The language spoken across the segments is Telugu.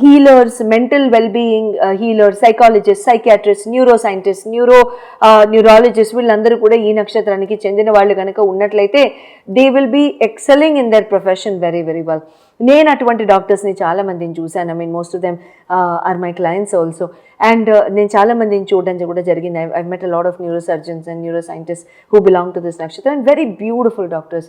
healers mental wellbeing healers psychologist psychiatrist neuro scientist neuro neurologist వీళ్ళందరూ కూడా ఈ నక్షత్రానికి చెందిన వాళ్ళు కనుక ఉన్నట్లయితే they will be excelling in their profession very very well నేను అటువంటి డాక్టర్స్ని చాలా మందిని చూశాను I mean most of them are my clients also and నేను చాలా మందిని చూడడం కూడా జరిగింది. I met a lot of neuro surgeons and neuro scientist who belong to this నక్షత్రం. అండ్ వెరీ బ్యూటిఫుల్ డాక్టర్స్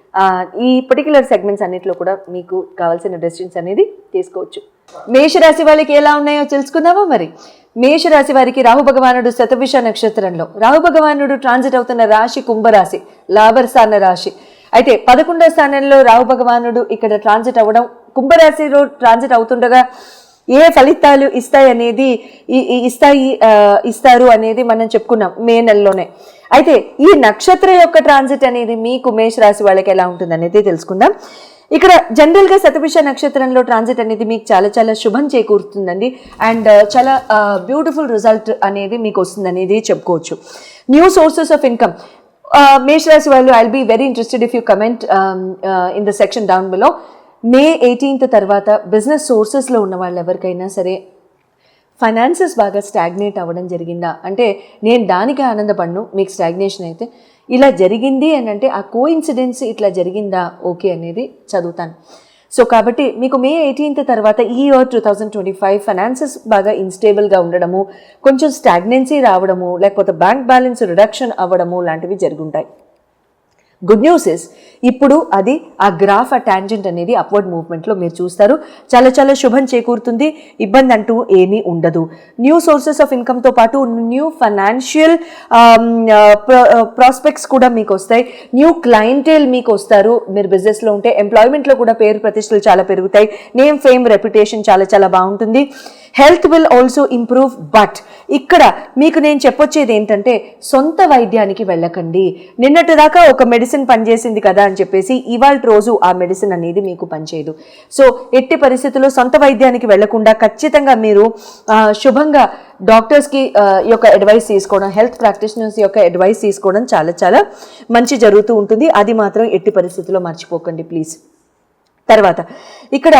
ఈ పర్టికులర్ సెగ్మెంట్స్ అన్నింటిలో కూడా మీకు కావాల్సిన డెసిషన్స్ అనేది తీసుకోవచ్చు. మేషరాశి వాళ్ళకి ఎలా ఉన్నాయో తెలుసుకుందామా మరి? మేషరాశి వారికి రాహు భగవానుడు శతభిష నక్షత్రంలో. రాహు భగవానుడు ట్రాన్సిట్ అవుతున్న రాశి కుంభరాశి లాభర్సాన రాశి. అయితే పదకొండవ స్థానంలో రాహు భగవానుడు ఇక్కడ ట్రాన్సిట్ అవ్వడం కుంభరాశిలో ట్రాన్సిట్ అవుతుండగా ఏ ఫలితాలు ఇస్తాయి అనేది ఇస్తాయి ఇస్తారు అనేది మనం చెప్పుకున్నాం మే నెలలోనే. అయితే ఈ నక్షత్ర యొక్క ట్రాన్సిట్ అనేది మీకు మేష రాశి వాళ్ళకి ఎలా ఉంటుంది అనేది తెలుసుకుందాం. ఇక్కడ జనరల్గా శతభిష నక్షత్రంలో ట్రాన్సిట్ అనేది మీకు చాలా చాలా శుభం చేకూరుతుందండి. అండ్ uh, చాలా uh, బ్యూటిఫుల్ రిజల్ట్ అనేది మీకు వస్తుంది అనేది చెప్పుకోవచ్చు. న్యూ సోర్సెస్ ఆఫ్ ఇన్కమ్ మేషరాశి వాళ్ళు I'll be very interested if you comment in the section down below May eighteenth తర్వాత బిజినెస్ సోర్సెస్లో ఉన్న వాళ్ళు ఎవరికైనా సరే ఫైనాన్సెస్ బాగా స్టాగ్నేట్ అవ్వడం జరిగిందా? అంటే నేను దానికి ఆనందపడను మీకు స్టాగ్నేషన్ అయితే. ఇలా జరిగింది అని అంటే ఆ కో ఇన్సిడెన్స్ ఇట్లా జరిగిందా? ఓకే అనేది చదువుతాను. సో కాబట్టి మీకు మే ఎయిటీన్త్ తర్వాత ఈ year two thousand twenty five finances బాగా ఇన్స్టేబుల్గా ఉండడము కొంచెం స్టాగ్నెన్సీ రావడము లేకపోతే బ్యాంక్ బ్యాలెన్స్ రిడక్షన్ అవ్వడము లాంటివి జరుగుంటాయి. గుడ్ న్యూస్ ఇస్ ఇప్పుడు అది ఆ గ్రాఫ్ ఆ టాంజెంట్ అనేది అప్వర్డ్ మూవ్మెంట్లో మీరు చూస్తారు. చాలా చాలా శుభం చేకూరుతుంది. ఇబ్బంది అంటూ ఏమీ ఉండదు. న్యూ సోర్సెస్ ఆఫ్ ఇన్కమ్తో పాటు న్యూ ఫైనాన్షియల్ ప్రాస్పెక్ట్స్ కూడా మీకు వస్తాయి. న్యూ క్లయింటేల్ మీకు వస్తారు. మీరు బిజినెస్లో ఉంటే ఎంప్లాయ్మెంట్లో కూడా పేరు ప్రతిష్టలు చాలా పెరుగుతాయి. నేమ్ ఫేమ్ రెప్యుటేషన్ చాలా చాలా బాగుంటుంది. Health will also improve but ఇక్కడ మీకు నేను చెప్పొచ్చేది ఏంటంటే సొంత వైద్యానికి వెళ్ళకండి. నిన్నటి దాకా ఒక మెడిసిన్ పనిచేసింది కదా అని చెప్పేసి ఇవాళ రోజు ఆ మెడిసిన్ అనేది మీకు పనిచేయదు. సో ఎట్టి పరిస్థితుల్లో సొంత వైద్యానికి వెళ్ళకుండా ఖచ్చితంగా మీరు శుభంగా డాక్టర్స్కి యొక్క అడ్వైస్ తీసుకోవడం హెల్త్ ప్రాక్టీషనర్స్ యొక్క అడ్వైస్ తీసుకోవడం చాలా చాలా మంచి జరుగుతూ ఉంటుంది. అది మాత్రం ఎట్టి పరిస్థితుల్లో మర్చిపోకండి ప్లీజ్. తర్వాత ఇక్కడ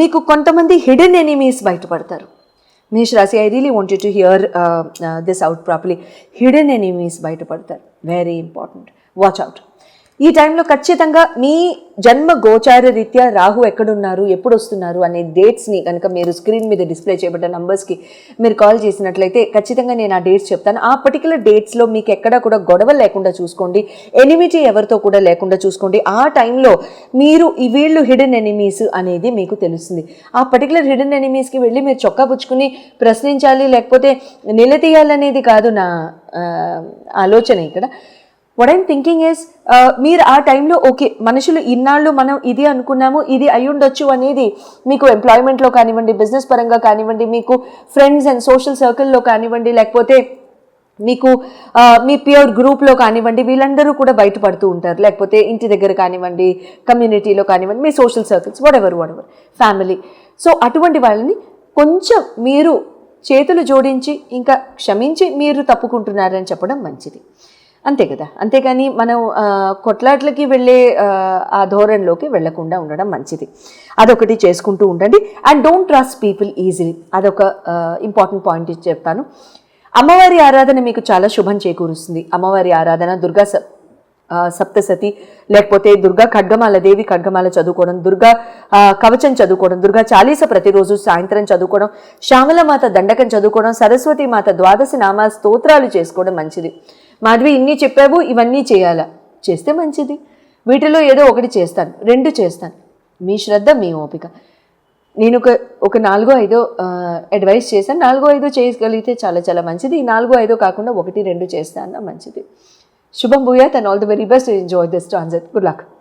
మీకు కొంతమంది హిడెన్ ఎనిమీస్ బయటపడతారు. మేష్ రాశి I really wanted to hear this out properly hidden enemies బయటపడతారు. వెరీ ఇంపార్టెంట్ వాచ్ అవుట్ ఈ టైంలో ఖచ్చితంగా మీ జన్మ గోచార రీత్యా రాహు ఎక్కడున్నారు ఎప్పుడు వస్తున్నారు అనే డేట్స్ని కనుక మీరు స్క్రీన్ మీద డిస్ప్లే చేయబడ్డ నంబర్స్కి మీరు కాల్ చేసినట్లయితే ఖచ్చితంగా నేను ఆ డేట్స్ చెప్తాను. ఆ పర్టికులర్ డేట్స్లో మీకు ఎక్కడా కూడా గొడవ లేకుండా చూసుకోండి. ఎనిమిటీ ఎవరితో కూడా లేకుండా చూసుకోండి. ఆ టైంలో మీరు ఈ వీళ్ళు హిడెన్ ఎనిమీస్ అనేది మీకు తెలుస్తుంది. ఆ పర్టికులర్ హిడెన్ ఎనిమీస్కి వెళ్ళి మీరు చొక్కా పుచ్చుకుని ప్రశ్నించాలి లేకపోతే నిలదీయాలనేది కాదు నా ఆలోచన ఇక్కడ. వాట్ ఐమ్ థింకింగ్ ఇస్ మీరు ఆ టైంలో ఓకే మనుషులు ఇన్నాళ్ళు మనం ఇది అనుకున్నాము ఇది అయి ఉండొచ్చు అనేది మీకు ఎంప్లాయ్మెంట్లో కానివ్వండి బిజినెస్ పరంగా కానివ్వండి మీకు ఫ్రెండ్స్ అండ్ సోషల్ సర్కిల్లో కానివ్వండి లేకపోతే మీకు uh, మీ ప్యూర్ గ్రూప్లో కానివ్వండి వీళ్ళందరూ కూడా బయటపడుతూ ఉంటారు. లేకపోతే ఇంటి దగ్గర కానివ్వండి కమ్యూనిటీలో కానివ్వండి మీ social circles whatever whatever family so అటువంటి వాళ్ళని కొంచెం మీరు చేతులు జోడించి ఇంకా క్షమించి మీరు తప్పుకుంటున్నారని చెప్పడం మంచిది. అంతే కదా. అంతేగాని మనం కొట్లాట్లకి వెళ్ళే ఆ, ధోరణిలోకి వెళ్ళకుండా ఉండడం మంచిది. అదొకటి చేసుకుంటూ ఉండండి. And don't trust people easily అదొక ఇంపార్టెంట్ పాయింట్ చెప్తాను. అమ్మవారి ఆరాధన మీకు చాలా శుభం చేకూరుస్తుంది. అమ్మవారి ఆరాధన దుర్గా ఆ, సప్తసతి లేకపోతే దుర్గా ఖడ్గమాల దేవి ఖడ్గమాల చదువుకోవడం దుర్గా ఆ, కవచం చదువుకోవడం దుర్గా చాలీస ప్రతిరోజు సాయంత్రం చదువుకోవడం శ్యామలమాత దండకం చదువుకోవడం సరస్వతి మాత ద్వాదశి నామ స్తోత్రాలు చేసుకోవడం మంచిది. మాధవి ఇన్ని చెప్పావు ఇవన్నీ చేయాలా? చేస్తే మంచిది. వీటిలో ఏదో ఒకటి చేస్తాను రెండు చేస్తాను. మీ శ్రద్ధ మీ ఓపిక. నేను ఒక ఒక నాలుగో ఐదో అడ్వైస్ చేశాను. నాలుగో ఐదో చేయగలిగితే చాలా చాలా మంచిది. ఈ నాలుగో ఐదో కాకుండా ఒకటి రెండు చేస్తాను? మంచిది. శుభం భూయాత్ and all the very best enjoy this transit good luck